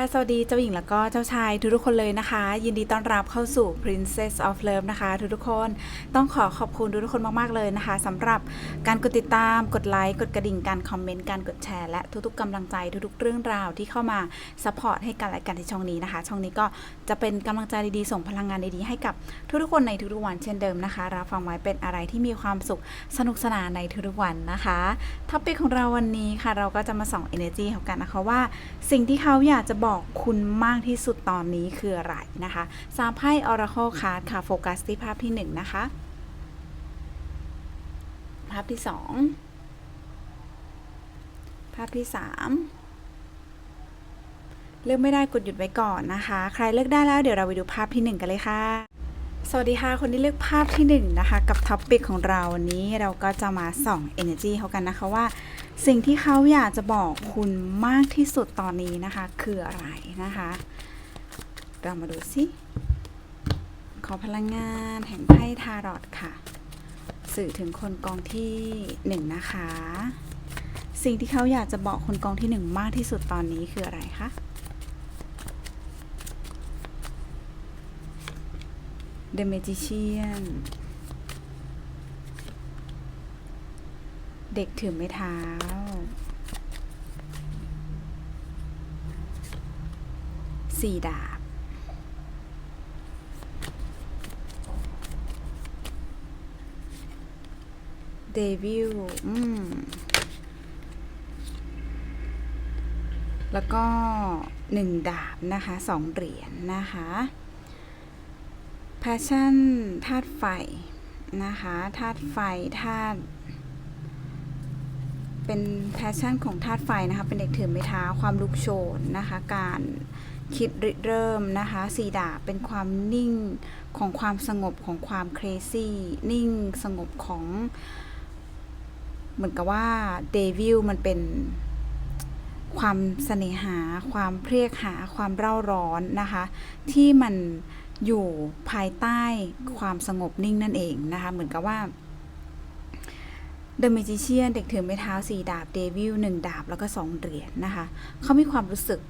สวัสดีเจ้าหญิงแล้วก็เจ้าชายทุกๆคนเลยนะคะ ยินดีต้อนรับเข้าสู่ Princess of Love นะคะ ทุกๆคนต้องขอขอบคุณทุกๆคนมากๆเลยนะคะสำหรับการกดติดตามกดไลค์กดกระดิ่งการคอมเมนต์การกดแชร์และทุกๆกำลังใจทุกๆเรื่องราวที่เข้ามาซัพพอร์ตให้กันและกันที่ช่องนี้นะคะ ช่องนี้ก็จะเป็นกำลังใจดีๆส่งพลังงานดีๆให้กับทุกๆคนในทุกๆวันเช่นเดิมนะคะรับฟังไว้เป็นอะไรที่มีความสุขสนุกสนานในทุกๆวันนะคะท็อปิกของเราวันนี้ค่ะเราก็จะมาส่อง energy ของกันนะคะว่า สิ่งที่เขาอยากจะบอกคุณมากที่สุดตอนนี้คืออะไรนะคะสามไพ่ Oracle Card ค่ะ โฟกัสที่ภาพที่หนึ่งนะคะ ภาพที่สองภาพที่สามเลือกไม่ได้กดหยุดไว้ก่อนนะคะ ใครเลือกได้แล้วเดี๋ยวเราไปดูภาพที่หนึ่งกันเลยค่ะสวัสดีค่ะ คนที่เลือกภาพที่หนึ่งนะคะ กับท็อปปิกของเราวันนี้เราก็จะมาส่อง energy เขากันนะคะว่า สิ่งที่เขาอยากจะบอกคุณมากที่สุดตอนนี้นะคะ คืออะไรนะคะ เรามาดูสิขอพลังงานแห่งไพ่ทารอตค่ะ สื่อถึงคนกองที่หนึ่งนะคะ สิ่งที่เขาอยากจะบอกคนกองที่หนึ่งมากที่สุดตอนนี้คืออะไรคะ The Magician เด็กถือไม้เท้า สี่ดาบ เดวิลอืม แล้วก็หนึ่งดาบนะคะสองเหรียญนะคะ passion ธาตุไฟนะคะธาตุไฟธาตุ เป็นแพชชั่นของธาตุไฟนะคะ เป็นเด็กถือไม้เท้าความลุกโชนนะคะ การคิดริเริ่มนะคะสีดาเป็นความนิ่งของความสงบของความเครซี่นิ่งสงบของ เหมือนกับว่าเดวิลมันเป็นความเสน่หา ความเพรียกหา ความเร่าร้อนนะคะ ที่มันอยู่ภายใต้ความสงบนิ่งนั่นเองนะคะ เหมือนกับว่า เดอะเมจิเชียนเด็กถือไม้เท้าสี่ดาบ เดวิลหนึ่งดาบแล้วก็สองเหรียญนะคะ เขามีความรู้สึก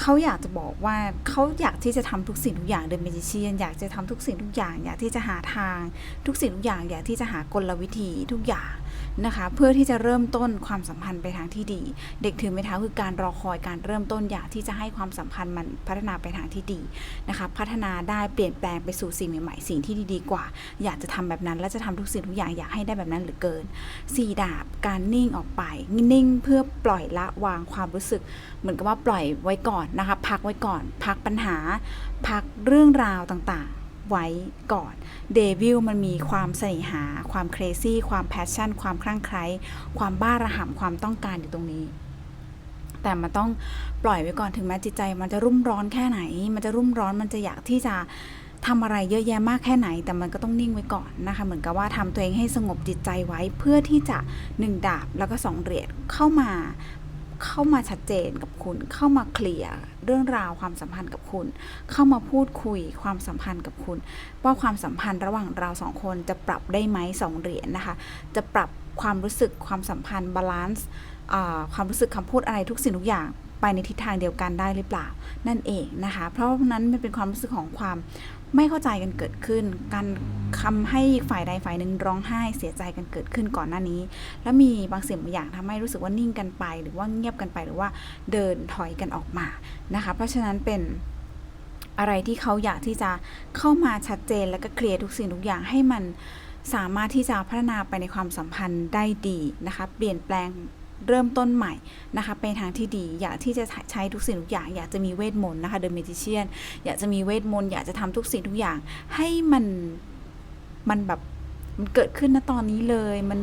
เขาอยากจะบอกว่าเขาอยากที่จะทำทุกสิ่งทุกอย่างเดอะเมจิเชียนอยากจะทำทุกสิ่งทุกอย่าง อยากที่จะหาทาง ทุกสิ่งทุกอย่างอยากที่จะหากลวิธีทุกอย่าง นะคะ เพื่อที่จะเริ่มต้นความสัมพันธ์ไปทางที่ดี เด็กถือไม้เท้าคือการรอคอยการเริ่มต้นอยากที่จะให้ความสัมพันธ์มันพัฒนาไปทางที่ดีนะคะพัฒนาได้เปลี่ยนแปลงไปสู่สิ่งใหม่ๆสิ่งที่ดีๆกว่า อยากจะทำแบบนั้นและจะทำทุกสิ่งทุกอย่างอยากให้ได้แบบนั้นหลือเกินสี่ดาบการนิ่งออกไปนิ่งเพื่อปล่อยละวางความรู้สึก เหมือนกับว่าปล่อยไว้ก่อนนะคะพักไว้ก่อน พักปัญหา พักเรื่องราวต่างๆ ไว้ก่อนเดวิลมันมีความเสน่หา ความเครซี่ ความแพชชั่น ความคลั่งไคล้ความบ้าระห่ำความต้องการอยู่ตรงนี้ แต่มันต้องปล่อยไว้ก่อนถึงแม้จิตใจ มันจะรุ่มร้อนแค่ไหน มันจะรุ่มร้อนมันจะอยากที่จะทำอะไรเยอะแยะมากแค่ไหน แต่มันก็ต้องนิ่งไว้ก่อนนะคะ เหมือนกับว่าทำตัวเองให้สงบจิตใจไว้เพื่อที่จะหนึ่งดาบแล้วก็สองเหรียญเข้ามา เข้ามาชัดเจนกับคุณ เข้ามาเคลียร์เรื่องราวความสัมพันธ์กับคุณ เข้ามาพูดคุยความสัมพันธ์กับคุณ ว่าความสัมพันธ์ระหว่างเราสองคนจะปรับได้ไหมสองเหรียญนะคะ จะปรับความรู้สึกความสัมพันธ์บาลานซ์ความรู้สึกคำพูดอะไรทุกสิ่งทุกอย่าง ไปในทิศทางเดียวกันได้หรือเปล่า นั่นเองนะคะ เพราะนั้นมันเป็นความรู้สึกของความไม่เข้าใจกันเกิดขึ้น การคำให้ฝ่ายใดฝ่ายหนึ่งร้องไห้เสียใจกันเกิดขึ้นก่อนหน้านี้ แล้วมีบางสิ่งบางอย่างทำให้รู้สึกว่านิ่งกันไป หรือว่าเงียบกันไปหรือว่าเดินถอยกันออกมานะคะ เพราะฉะนั้นเป็นอะไรที่เขาอยากที่จะเข้ามาชัดเจนแล้วก็เคลียร์ทุกสิ่งทุกอย่างให้มันสามารถที่จะพัฒนาไปในความสัมพันธ์ได้ดีนะคะ เปลี่ยนแปลง เริ่มต้นใหม่นะคะเป็นทางที่ดี อยากที่จะใช้ทุกสิ่งทุกอย่าง อยากจะมีเวทมนต์นะคะเดอะเมดิเชียนอยากจะมีเวทมนต์อยากจะทำทุกสิ่งทุกอย่าง ให้มันมันแบบมันเกิดขึ้นณตอนนี้เลย มัน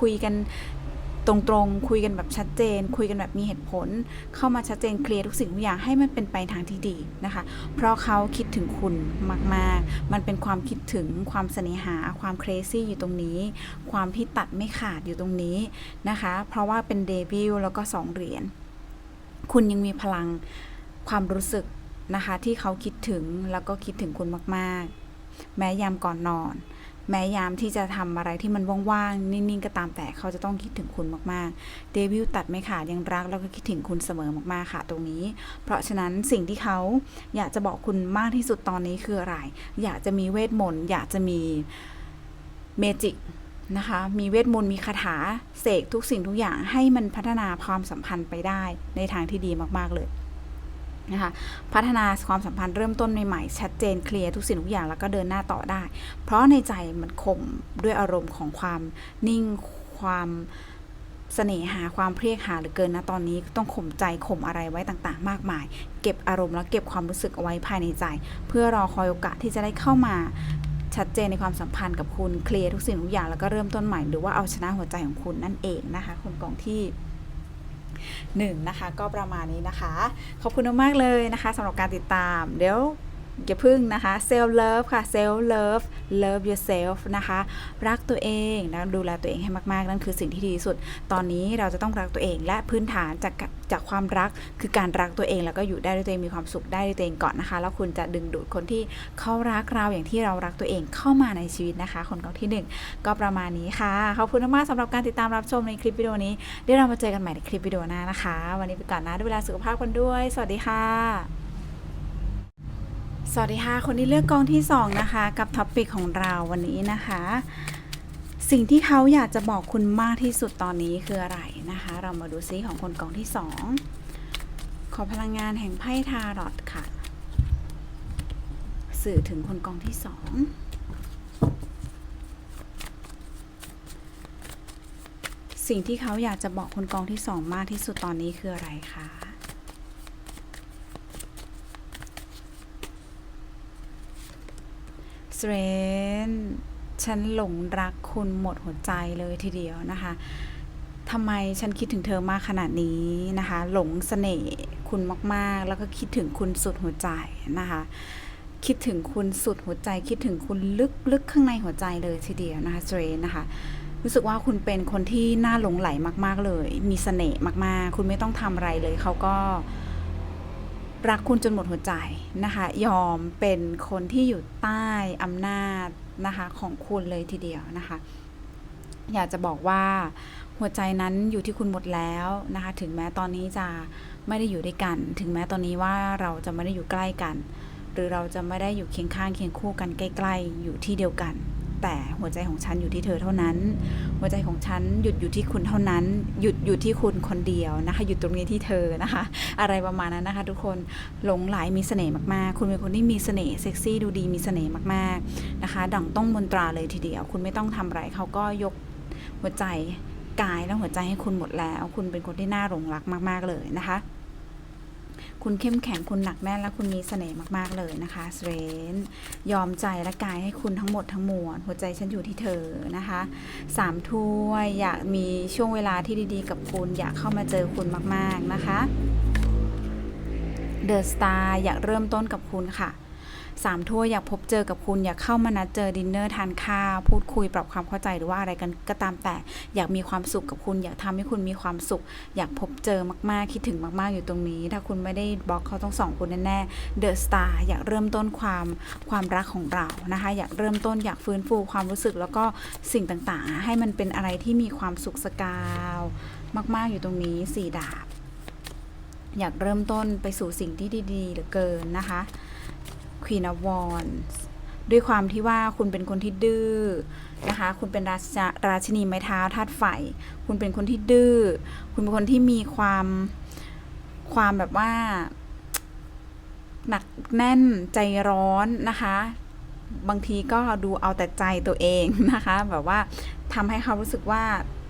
คุยกัน ตรงๆ คุยกันแบบชัดเจน คุยกันแบบมีเหตุผล เข้ามาชัดเจนเคลียร์ทุกสิ่งทุกอย่างให้มันเป็นไปทางที่ดีนะคะ เพราะเขาคิดถึงคุณมากๆ มันเป็นความคิดถึงความเสน่หาความเครซี่อยู่ตรงนี้ ความที่ตัดไม่ขาดอยู่ตรงนี้นะคะ เพราะว่าเป็นเดวิลแล้วก็สองเหรียญคุณยังมีพลังความรู้สึกนะคะที่เขาคิดถึงแล้วก็คิดถึงคุณมากๆ แม้ยามก่อนนอน แม้ยามที่จะทำอะไรที่มันว่างๆ นิ่งๆ ก็ตามแต่เขาจะต้องคิดถึงคุณมากๆ เดวิลตัดไม่ขาดยังรักแล้วก็คิดถึงคุณเสมอมากๆค่ะตรงนี้ เพราะฉะนั้นสิ่งที่เขาอยากจะบอกคุณมากที่สุดตอนนี้คืออะไร อยากจะมีเวทมนต์อยากจะมีเมจิกนะคะ มีเวทมนต์ มีคาถา เสกทุกสิ่งทุกอย่างให้มันพัฒนาความสัมพันธ์ไปได้ในทางที่ดีมาก ๆ เลย นะคะพัฒนาความสัมพันธ์เริ่มต้นใหม่ๆชัดเจนเคลียร์ทุกสิ่งทุกอย่างแล้วก็เดินหน้าต่อได้ เพราะในใจมันข่มด้วยอารมณ์ของความนิ่งความเสน่หาความเพรียกหาเหรือเกินนะตอนนี้ต้องข่มใจข่มอะไรไว้ต่างๆ มากมาย เก็บอารมณ์แล้วเก็บความรู้สึกเอาไว้ภายในใจ เพื่อรอคอยโอกาสที่จะได้เข้ามาชัดเจนในความสัมพันธ์กับคุณเคลียร์ทุกสิ่งทุกอย่างแล้วก็เริ่มต้นใหม่หรือว่าเอาชนะหัวใจของคุณนั่นเองนะคะคนกองที่ หนึ่งนะคะ ก็ประมาณนี้นะคะ ขอบคุณมากเลยนะคะสำหรับการติดตาม เดี๋ยว อย่าพึ่งนะคะ self love ค่ะ self love love yourself นะคะ รักตัวเองนะดูแลตัวเองให้มากๆ นั่นคือสิ่งที่ดีที่สุด ตอนนี้เราจะต้องรักตัวเองและพื้นฐานจากจากความรักคือการรักตัวเองแล้วก็อยู่ได้ด้วยตัวเองมีความสุขได้ด้วยตัวเองก่อนนะคะ แล้วคุณจะดึงดูดคนที่เขารักเราอย่างที่เรารักตัวเองเข้ามาในชีวิตนะคะ คนกองที่หนึ่งก็ประมาณนี้ค่ะขอบคุณมากๆสำหรับการติดตามรับชมในคลิปวิดีโอนี้เดี๋ยวเรามาเจอกันใหม่ในคลิปวิดีโอหน้านะคะ วันนี้ไปก่อนนะด้วยเวลสุขภาพกันด้วย สวัสดีค่ะ สวัสดีค่ะ คนที่เลือกกองที่ 2 นะคะ กับท็อปปิกของเราวันนี้นะคะ สิ่งที่เขาอยากจะบอกคุณมากที่สุดตอนนี้คืออะไรนะคะ เรามาดูซิของคนกองที่ 2 ขอพลังงานแห่งไพ่ทารอตค่ะ สื่อถึงคนกองที่ 2 สิ่งที่เขาอยากจะบอกคนกองที่ 2 มากที่สุดตอนนี้คืออะไรคะ เซเรนฉันหลงรักคุณหมดหัวใจเลยทีเดียวนะคะทำไมฉันคิดถึงเธอมากขนาดนี้นะคะ หลงเสน่ห์คุณมาก ๆ แล้วก็คิดถึงคุณสุดหัวใจนะคะ คิดถึงคุณสุดหัวใจ คิดถึงคุณลึกลึกข้างในหัวใจเลยทีเดียวนะคะเซเรนนะคะรู้สึกว่าคุณเป็นคนที่น่าหลงไหลมาก ๆ เลย มีเสน่ห์มาก ๆ คุณไม่ต้องทำอะไรเลยเขาก็ รักคุณจนหมดหัวใจนะคะ ยอมเป็นคนที่อยู่ใต้อำนาจนะคะของคุณเลยทีเดียวนะคะ อยากจะบอกว่าหัวใจนั้นอยู่ที่คุณหมดแล้วนะคะ ถึงแม้ตอนนี้จะไม่ได้อยู่ด้วยกัน ถึงแม้ตอนนี้ว่าเราจะไม่ได้อยู่ใกล้กัน หรือเราจะไม่ได้อยู่เคียงข้างเคียงคู่กันใกล้ ๆ อยู่ที่เดียวกัน แต่หัวใจของฉันอยู่ที่เธอเท่านั้น หัวใจของฉันหยุดอยู่ที่คุณเท่านั้น หยุดอยู่ที่คุณคนเดียวนะคะ หยุดตรงนี้ที่เธอนะคะ อะไรประมาณนั้นนะคะ ทุกคนหลงไหลมีเสน่ห์มากๆ คุณเป็นคนที่มีเสน่ห์เซ็กซี่ดูดีมีเสน่ห์มากๆนะคะ ดั่งต้องมนตราเลยทีเดียว คุณไม่ต้องทำอะไรเขาก็ยกหัวใจกายและหัวใจให้คุณหมดแล้ว คุณเป็นคนที่น่าหลงรักมาก ๆเลยนะคะ คุณเข้มแข็งคุณหนักแน่นและคุณมีเสน่ห์มากๆเลยนะคะเซเรนยอมใจและกายให้คุณทั้งหมดทั้งมวลหัวใจฉันอยู่ที่เธอนะคะสามถ้วยอยากมีช่วงเวลาที่ดีๆ กับคุณอยากเข้ามาเจอคุณมากๆนะคะเดอะสตาร์อยากเริ่มต้นกับคุณค่ะ สามถ้วอยากพบเจอกับคุณอยากเข้ามานัดเจอดินเนอร์ทานข้าวพูดคุยปรับความเข้าใจหรือว่าอะไรกันก็ตามแต่ อยากมีความสุขกับคุณ อยากทำให้คุณมีความสุข อยากพบเจอมากๆคิดถึงมาก ๆอยู่ตรงนี้ ถ้าคุณไม่ได้บล็อกเขาต้องสองคุณแน่ๆเดอะสตาร์อยากเริ่มต้นความความรักของเรานะคะ อยากเริ่มต้นอยากฟื้นฟูความรู้สึกแล้วก็สิ่งต่างๆ ให้มันเป็นอะไรที่มีความสุขสกาวมากๆอยู่ตรงนี้สี่ดาบ อยากเริ่มต้นไปสู่สิ่งที่ดีๆเหลือเกินนะคะ Queen of Wands ด้วยความที่ว่าคุณเป็นคนที่ดื้อนะคะ คุณเป็นราชราชินีไม้เท้าธาตุไฟ คุณเป็นคนที่ดื้อ คุณเป็นคนที่มีความความแบบว่า หนักแน่นใจร้อนนะคะ บางทีก็ดูเอาแต่ใจตัวเองนะคะ แบบว่าทำให้เขารู้สึกว่า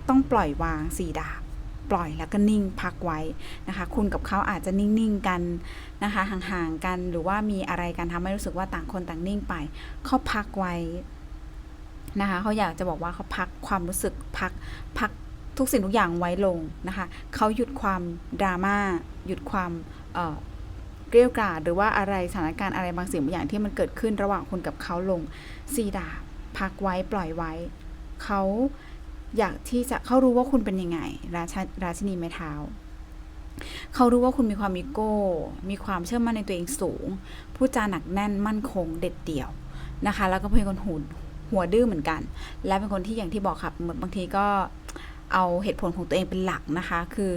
ต้องปล่อยวางสี่ดาบ ปล่อยแล้วก็นิ่งพักไว้นะคะ คุณกับเขาอาจจะนิ่งๆกันนะคะห่างๆกันหรือว่ามีอะไรกันทำให้รู้สึกว่าต่างคนต่างนิ่งไปเขาพักไว้นะคะเขาอยากจะบอกว่าเขาพักความรู้สึกพักพักทุกสิ่งทุกอย่างไว้ลงนะคะเขาหยุดความดราม่าหยุดความเกลียวกราดหรือว่าอะไรสถานการณ์อะไรบางสิ่งบางอย่างที่มันเกิดขึ้นระหว่างคุณกับเขาลงซีดาพักไว้ปล่อยไว้เขา อยากที่จะเขารู้ว่าคุณเป็นยังไง ราชราชินีไม้เท้าเขารู้ว่าคุณมีความมีโก้ มีความเชื่อมั่นในตัวเองสูง พูดจาหนักแน่นมั่นคงเด็ดเดี่ยวนะคะ แล้วก็เป็นคนหุนหัวดื้อเหมือนกัน และเป็นคนที่อย่างที่บอกค่ะเหมือนบางทีก็เอาเหตุผลของตัวเองเป็นหลักนะคะ คือ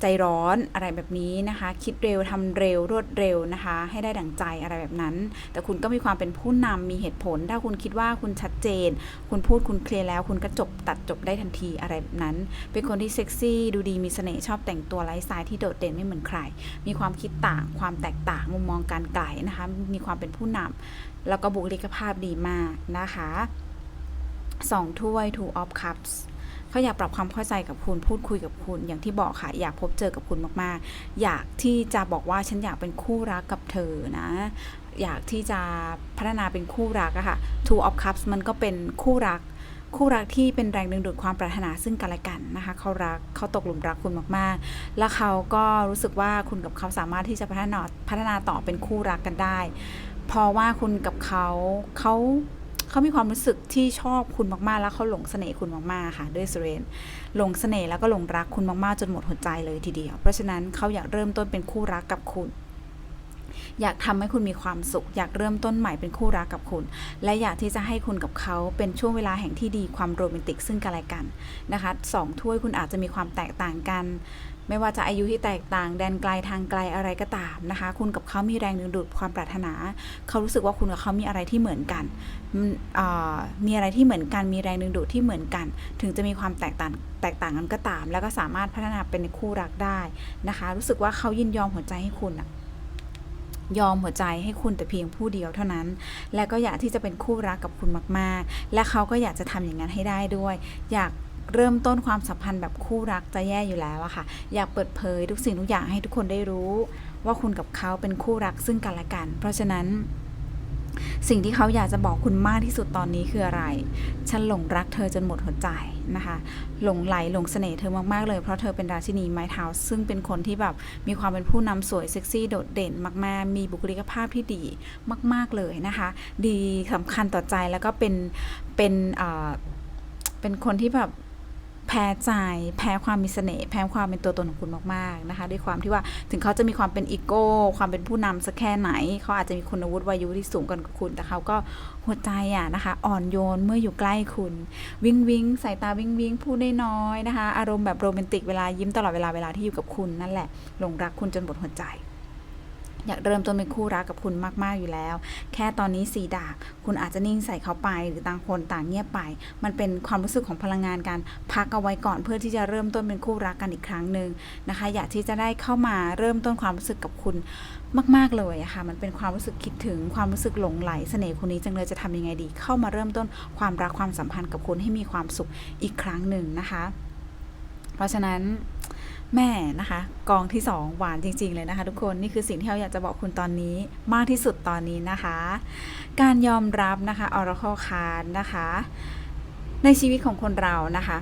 ใจร้อนอะไรแบบนี้นะคะ คิดเร็วทำเร็วรวดเร็วนะคะ ให้ได้ดั่งใจอะไรแบบนั้น แต่คุณก็มีความเป็นผู้นำมีเหตุผล ถ้าคุณคิดว่าคุณชัดเจน คุณพูดคุณเคลียร์แล้ว คุณก็จบตัดจบได้ทันทีอะไรแบบนั้น เป็นคนที่เซ็กซี่ดูดีมีเสน่ห์ชอบแต่งตัวไลฟ์สไตล์ที่โดดเด่นไม่เหมือนใคร มีความคิดต่าง ความแตกต่างมุมมองการไกลนะคะ มีความเป็นผู้นำแล้วก็บุคลิกภาพดีมากนะคะสองถ้วย two of cups เขาอยากปรับความเข้าใจกับคุณพูดคุยกับคุณ อย่างที่บอกค่ะอยากพบเจอกับคุณมากๆ อยากที่จะบอกว่าฉันอยากเป็นคู่รักกับเธอนะ อยากที่จะพัฒนาเป็นคู่รักอะค่ะ two of cups มันก็เป็นคู่รักคู่รักที่เป็นแรงดึงดูดความปรารถนาซึ่งกันและกันนะคะเขารักเขาตกหลุมรักคุณมากๆ แล้วเขาก็รู้สึกว่าคุณกับเขาสามารถที่จะพัฒนาพัฒนาต่อเป็นคู่รักกันได้ เพราะว่าคุณกับเขาเขา เขามีความรู้สึกที่ชอบคุณมากๆ แล้วเขาหลงเสน่ห์คุณมากๆค่ะ ด้วยสเรนหลงเสน่ห์แล้วก็หลงรักคุณมากๆ จนหมดหัวใจเลยทีเดียว เพราะฉะนั้นเขาอยากเริ่มต้นเป็นคู่รักกับคุณอยากทำให้คุณมีความสุข อยากเริ่มต้นใหม่เป็นคู่รักกับคุณ และอยากที่จะให้คุณกับเขาเป็นช่วงเวลาแห่งที่ดีความโรแมนติกซึ่งกันและกันนะคะสองถ้วยคุณอาจจะมีความแตกต่างกัน ไม่ว่าจะอายุที่แตกต่างแดนไกลทางไกลอะไรก็ตามนะคะ คุณกับเขามีแรงดึงดูดความปรารถนา เขารู้สึกว่าคุณกับเขามีอะไรที่เหมือนกัน มีอะไรที่เหมือนกัน มีแรงดึงดูดที่เหมือนกัน ถึงจะมีความแตกต่างแตกต่างกันก็ตาม แล้วก็สามารถพัฒนาเป็นคู่รักได้นะคะ รู้สึกว่าเขายินยอมหัวใจให้คุณอะยอมหัวใจให้คุณแต่เพียงผู้เดียวเท่านั้น และก็อยากที่จะเป็นคู่รักกับคุณมาก ๆ และเขาก็อยากจะทำอย่างนั้นให้ได้ด้วย อยาก เริ่มต้นความสัมพันธ์แบบคู่รักจะแย่อยู่แล้วอะค่ะ อยากเปิดเผยทุกสิ่งทุกอย่างให้ทุกคนได้รู้ว่าคุณกับเขาเป็นคู่รักซึ่งกันและกัน เพราะฉะนั้น สิ่งที่เขาอยากจะบอกคุณมากที่สุดตอนนี้คืออะไร ฉันหลงรักเธอจนหมดหัวใจนะคะ หลงไหลหลงเสน่ห์เธอมากๆเลยเพราะเธอเป็นราชินีไม้เท้าซึ่งเป็นคนที่แบบมีความเป็นผู้นำสวยเซ็กซี่โดดเด่นมากๆ มีบุคลิกภาพที่ดีมาก ๆเลยนะคะ ดีสำคัญต่อใจแล้วก็เป็นเป็นเอ่อเป็นคนที่แบบ แพ้ใจ แพ้ความมีเสน่ห์แพ้ความเป็นตัวตนของคุณมากๆนะคะ ด้วยความที่ว่าถึงเขาจะมีความเป็นอีโก้ ความเป็นผู้นำสักแค่ไหน เขาอาจจะมีคุณวุฒิวัยวุฒิที่สูงกว่าคุณ แต่เขาก็หัวใจอะนะคะ อ่อนโยนเมื่ออยู่ใกล้คุณ วิงวิงสายตาวิงวิงพูดได้น้อยๆนะคะ อารมณ์แบบโรแมนติกเวลายิ้มตลอดเวลาเวลาที่อยู่กับคุณนั่นแหละหลงรักคุณจนหมดหัวใจ อยากเริ่มต้นเป็นคู่รักกับคุณมาก ๆ อยู่แล้ว แค่ตอนนี้สีดาบคุณอาจจะนิ่งใส่เขาไป หรือต่างคนต่างเงียบไป มันเป็นความรู้สึกของพลังงานการพักเอาไว้ก่อนเพื่อที่จะเริ่มต้นเป็นคู่รักกันอีกครั้งหนึ่งนะคะ อยากที่จะได้เข้ามาเริ่มต้นความรู้สึกกับคุณมาก ๆ เลยอะค่ะ มันเป็นความรู้สึกคิดถึงความรู้สึกหลงไหลเสน่ห์คนนี้จังเลยจะทำยังไงดี เข้ามาเริ่มต้นความรักความสัมพันธ์กับคุณให้มีความสุขอีกครั้งหนึ่งนะคะ เพราะฉะนั้น แม่นะคะ กองที่ 2 หวานจริง ๆ เลยนะคะ ทุกคนนี่คือสิ่งที่เราอยากจะบอกคุณตอนนี้มากที่สุดตอนนี้นะคะ การยอมรับนะคะ Oracle Card นะคะ ในชีวิตของคนเรานะคะ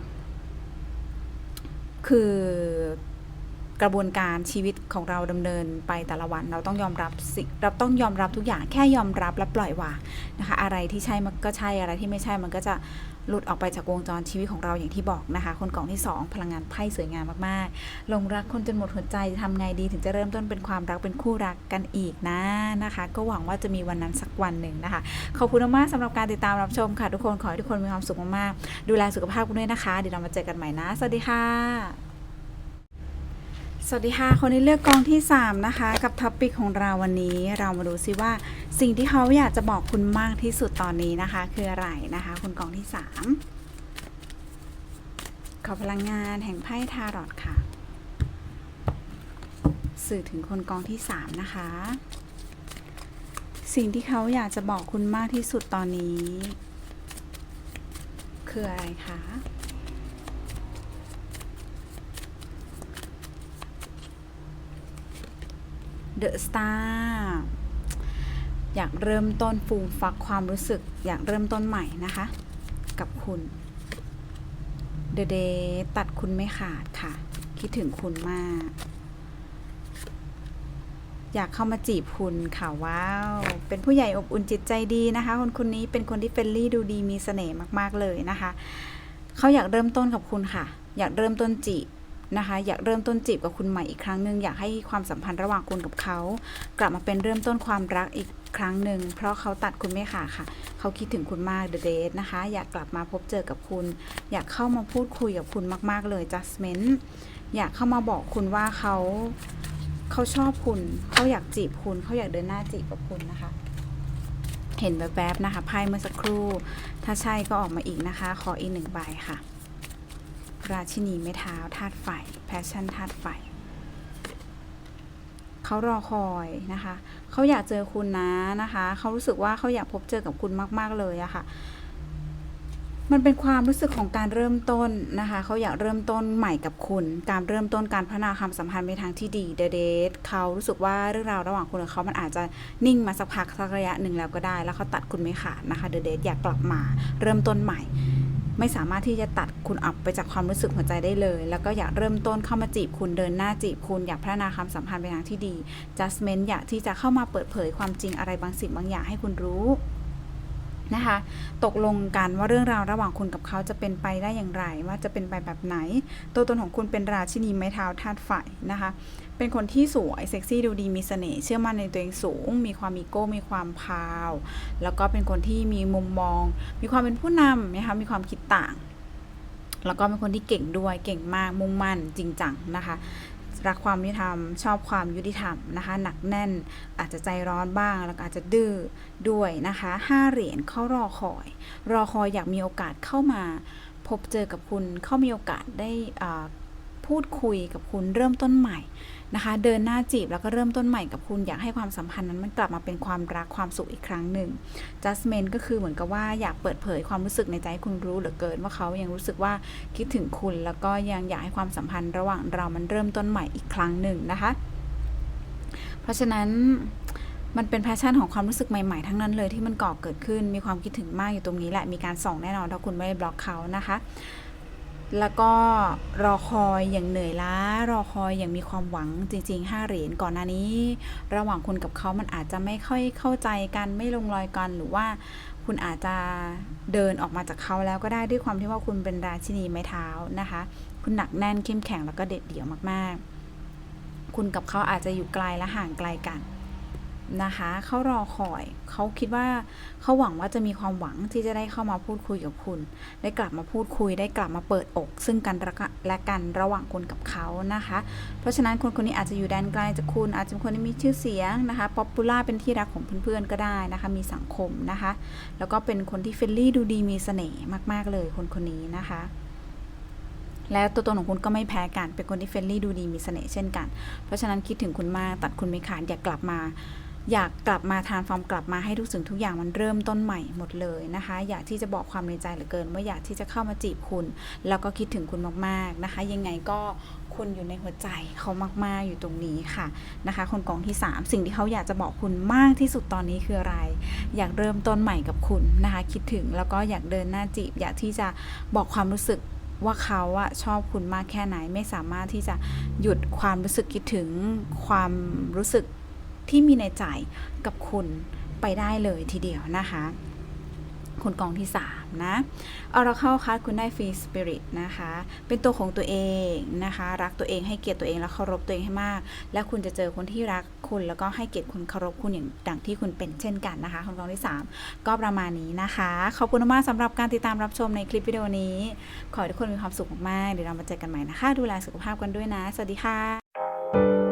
คือกระบวนการชีวิตของเราดำเนินไปแต่ละวัน เราต้องยอมรับสิเราต้องยอมรับทุกอย่างแค่ยอมรับและปล่อยวางนะคะ อะไรที่ใช่มันก็ใช่อะไรที่ไม่ใช่มันก็จะ หลุดออกไปจากวงจรชีวิตของเราอย่างที่บอกนะคะ คนกล่องที่ 2 พลังงานไพ่สวยงามมากๆลงรักคนจนหมดหัวใจจะทำไงดีถึงจะเริ่มต้นเป็นความรักเป็นคู่รักกันอีกนะนะคะ ก็หวังว่าจะมีวันนั้นสักวันหนึ่งนะคะ ขอบคุณมากสำหรับการติดตามรับชมค่ะ ทุกคนขอให้ทุกคนมีความสุขมากๆดูแลสุขภาพกันด้วยนะคะเดี๋ยวเรามาเจอกันใหม่นะ สวัสดีค่ะ สวัสดีค่ะ คนที่เลือกกองที่ 3 นะคะ กับท็อปปิกของเราวันนี้เรามาดูซิว่าสิ่งที่เขาอยากจะบอกคุณมากที่สุดตอนนี้นะคะ คืออะไรนะคะ คุณกองที่ 3 ขอพลังงานแห่งไพ่ทารอตค่ะ สื่อถึงคนกองที่ 3 นะคะ สิ่งที่เขาอยากจะบอกคุณมากที่สุดตอนนี้ คืออะไรคะ เดอะสตาร์อยากเริ่มต้นฟูมฟักความรู้สึก อยากเริ่มต้นใหม่นะคะ กับคุณเดอะเดตัดคุณไม่ขาดค่ะ คิดถึงคุณมาก อยากเข้ามาจีบคุณค่ะว้าว เป็นผู้ใหญ่อบอุ่นจิตใจดีนะคะ คนคนนี้เป็นคนที่เฟรนลี่ดูดีมีเสน่ห์มากๆเลยนะคะ เขาอยากเริ่มต้นกับคุณค่ะ อยากเริ่มต้นจีบ นะคะ อยากเริ่มต้นจีบกับคุณใหม่อีกครั้งหนึ่งอยากให้ความสัมพันธ์ระหว่างคุณกับเขา กลับมาเป็นเริ่มต้นความรักอีกครั้งหนึ่งเพราะเขาตัดคุณไม่ขาดค่ะ เขาคิดถึงคุณมาก The Date นะคะ อยากกลับมาพบเจอกับคุณ อยากเข้ามาพูดคุยกับคุณมาก ๆ เลย Justment อยากเข้ามาบอกคุณว่าเขาเขาชอบคุณ เขาอยากจีบคุณ เขาอยากเดินหน้าจีบกับคุณนะคะ เห็นแวบๆนะคะไพ่เมื่อสักครู่ ถ้าใช่ก็ออกมาอีกนะคะ ขออีกหนึ่งใบค่ะ ราชินีไม้เท้าธาตุไฟแพชชั่นธาตุไฟเขารอคอยนะคะ เขาอยากเจอคุณนะนะคะ เขารู้สึกว่าเขาอยากพบเจอกับคุณมาก ๆ เลยอะค่ะ มันเป็นความรู้สึกของการเริ่มต้นนะคะ เขาอยากเริ่มต้นใหม่กับคุณ การเริ่มต้นการพัฒนาความสัมพันธ์ไปทางที่ดีเดเดทเขารู้สึกว่าเรื่องราวระหว่างคุณกับเขามันอาจจะนิ่งมาสักพักสักระยะหนึ่งแล้วก็ได้ แล้วเขาตัดคุณไม่ขาดนะคะเดเดทอยากกลับมาเริ่มต้นใหม่ ไม่สามารถที่จะตัดคุณออกไปจากความรู้สึกหัวใจได้เลย แล้วก็อยากเริ่มต้นเข้ามาจีบคุณเดินหน้าจีบคุณอยากพัฒนาความสัมพันธ์ไปทางที่ดี justment อยากที่จะเข้ามาเปิดเผยความจริงอะไรบางสิ่งบางอย่างให้คุณรู้ นะคะ ตกลงกันว่าเรื่องราวระหว่างคุณกับเขาจะเป็นไปได้อย่างไร ว่าจะเป็นไปแบบไหน ตัวตนของคุณเป็นราชินีไม้เท้าธาตุไฟนะคะ เป็นคนที่สวยเซ็กซี่ดูดีมีเสน่ห์เชื่อมั่นในตัวเองสูง มีความมีโก้มีความพาว แล้วก็เป็นคนที่มีมุมมอง มีความเป็นผู้นำนะคะมีความคิดต่างแล้วก็เป็นคนที่เก่งด้วยเก่งมากมุ่งมั่นจริงจังนะคะ รักความยุติธรรม ชอบความยุติธรรมนะคะ หนักแน่นอาจจะใจร้อนบ้าง แล้วก็อาจจะดื้อด้วยนะคะห้าเหรียญเข้ารอคอย รอคอยอยากมีโอกาสเข้ามา พบเจอกับคุณเข้ามีโอกาสได้อ่า พูดคุยกับคุณเริ่มต้นใหม่นะคะ เดินหน้าจีบแล้วก็เริ่มต้นใหม่กับคุณอยากให้ความสัมพันธ์นั้นมันกลับมาเป็นความรักความสุขอีกครั้งหนึ่ง justment ก็คือเหมือนกับว่าอยากเปิดเผยความรู้สึกในใจใคุณรู้เหลือเกินว่าเขายังรู้สึกว่าคิดถึงคุณ แล้วก็ยังอยากให้ความสัมพันธ์ระหว่างเรามันเริ่มต้นใหม่อีกครั้งหนึ่งนะคะ เพราะฉะนั้นมันเป็นแพชชั่นของความรู้สึกใหม่ๆ ทั้งนั้นเลยที่มันก่อเกิดขึ้นมีความคิดถึงมากอยู่ตรงนี้แหละมีการส่องแน่นอนถ้าคุณไม่ได้บล็อกเขานะคะ แล้วก็รอคอยอย่างเหนื่อยล้า รอคอยอย่างมีความหวังจริงๆห้าเหรียญก่อนหน้านี้ ระหว่างคุณกับเขามันอาจจะไม่ค่อยเข้าใจกันไม่ลงรอยกันหรือว่าคุณอาจจะเดินออกมาจากเขาแล้วก็ได้ด้วยความที่ว่าคุณเป็นราชินีไม้เท้านะคะ คุณหนักแน่นเข้มแข็งแล้วก็เด็ดเดี่ยวมากๆ คุณกับเขาอาจจะอยู่ไกลและห่างไกลกัน นะคะเขารอคอย เขาคิดว่าเขาหวังว่าจะมีความหวังที่จะได้เข้ามาพูดคุยกับคุณ ได้กลับมาพูดคุย ได้กลับมาเปิดอก ซึ่งกันและกันระหว่างคุณกับเขานะคะ เพราะฉะนั้นคนคนนี้อาจจะอยู่แดนไกลจากคุณ อาจจะเป็นคนที่มีชื่อเสียงนะคะป๊อปปูล่าเป็นที่รักของเพื่อนๆก็ได้นะคะ มีสังคมนะคะ แล้วก็เป็นคนที่เฟรนลี่ดูดีมีเสน่ห์มาก ๆเลยคนคนนี้นะคะแล้วตัวตนของคุณก็ไม่แพ้กัน เป็นคนที่เฟรนลี่ดูดีมีเสน่ห์เช่นกัน เพราะฉะนั้นคิดถึงคุณมาก ตัดคุณไม่ขาด อยากกลับมา อยากกลับมาทานฟอร์มกลับมาให้ทุกสิ่งทุกอย่างมันเริ่มต้นใหม่หมดเลยนะคะ อยากที่จะบอกความในใจเหลือเกิน ว่าอยากที่จะเข้ามาจีบคุณ แล้วก็คิดถึงคุณมากๆนะคะ ยังไงก็คุณอยู่ในหัวใจเขามาก ๆ อยู่ตรงนี้ค่ะนะคะ คนกองที่ 3 สิ่งที่เขาอยากจะบอกคุณมากที่สุดตอนนี้คืออะไร อยากเริ่มต้นใหม่กับคุณนะคะ คิดถึงแล้วก็อยากเดินหน้าจีบ อยากที่จะบอกความรู้สึกว่าเขาอะชอบคุณมากแค่ไหนไม่สามารถที่จะหยุดความรู้สึกคิดถึงความรู้สึก ที่มีในใจกับคุณไปได้เลยทีเดียวนะคะ คุณกองที่ 3 นะ Oracle คัดคุณได้ฟรีสปิริตนะคะ เป็นตัวของตัวเองนะคะ รักตัวเองให้เกียรติตัวเองและเคารพตัวเองให้มาก และคุณจะเจอคนที่รักคุณแล้วก็ให้เกียรติคุณเคารพคุณอย่างดังที่คุณเป็นเช่นกันนะคะคุณกองที่ 3 ก็ประมาณนี้นะคะ ขอบคุณมากสำหรับการติดตามรับชมในคลิปวิดีโอนี้ ขอให้ทุกคนมีความสุขมากๆเดี๋ยวเรามาเจอกันใหม่นะคะ ดูแลสุขภาพกันด้วยนะ สวัสดีค่ะ